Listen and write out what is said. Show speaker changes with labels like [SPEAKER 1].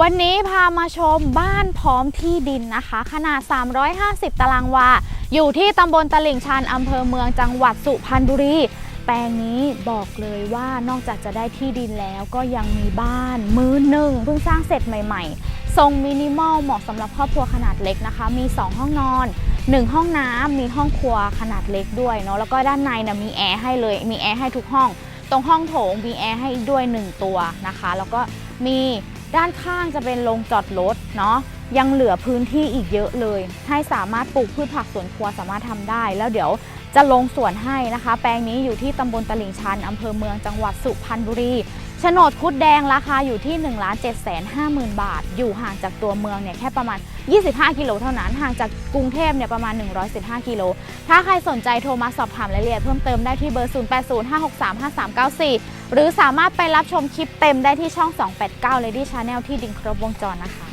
[SPEAKER 1] วันนี้พามาชมบ้านพร้อมที่ดินนะคะ ขนาด 350 ตารางวา อยู่ที่ตำบลตลิ่งชันอำเภอเมืองจังหวัดสุพรรณบุรี แปลงนี้บอกเลยว่านอกจากจะได้ที่ดินแล้วก็ยังมีบ้านมือหนึ่งเพิ่งสร้างเสร็จใหม่ ๆ ทรงมินิมอลเหมาะสำหรับครอบครัวขนาดเล็กนะคะ มี 2 ห้องนอน 1 ห้องน้ำมีห้องครัวขนาดเล็กด้วยเนาะแล้วก็ด้านในนะมีแอร์ให้เลยมีแอร์ให้ทุกห้อง ตรงห้องโถงมีแอร์ให้ด้วย 1 ตัวนะคะ แล้วก็มี ด้านข้างจะเป็นโรงจอดรถเนาะยังเหลือพื้นที่อีกเยอะเลย ให้สามารถปลูกพืชผักสวนครัวสามารถทำได้ แล้วเดี๋ยวจะลงสวนให้นะคะ แปลงนี้อยู่ที่ตำบลตลิ่งชันอำเภอเมืองจังหวัดสุพรรณบุรี โฉนดคุดแดงราคาอยู่ที่ 1 7 5 0 0 0 บาท อยู่ห่างจากตัวเมืองเนี่ยแค่ประมาณ 25 กิโลเท่านั้น ห่างจากกรุงเทพเนี่ยประมาณ 115 กิโล ถ้าใครสนใจโทรมาสอบถามรายละเอียดเพิ่มเติมได้ที่เบอร์ 0805635394 หรือสามารถไปรับชมคลิปเต็มได้ที่ช่อง 289 Lady Channel ที่ดิงครบวงจรนะคะ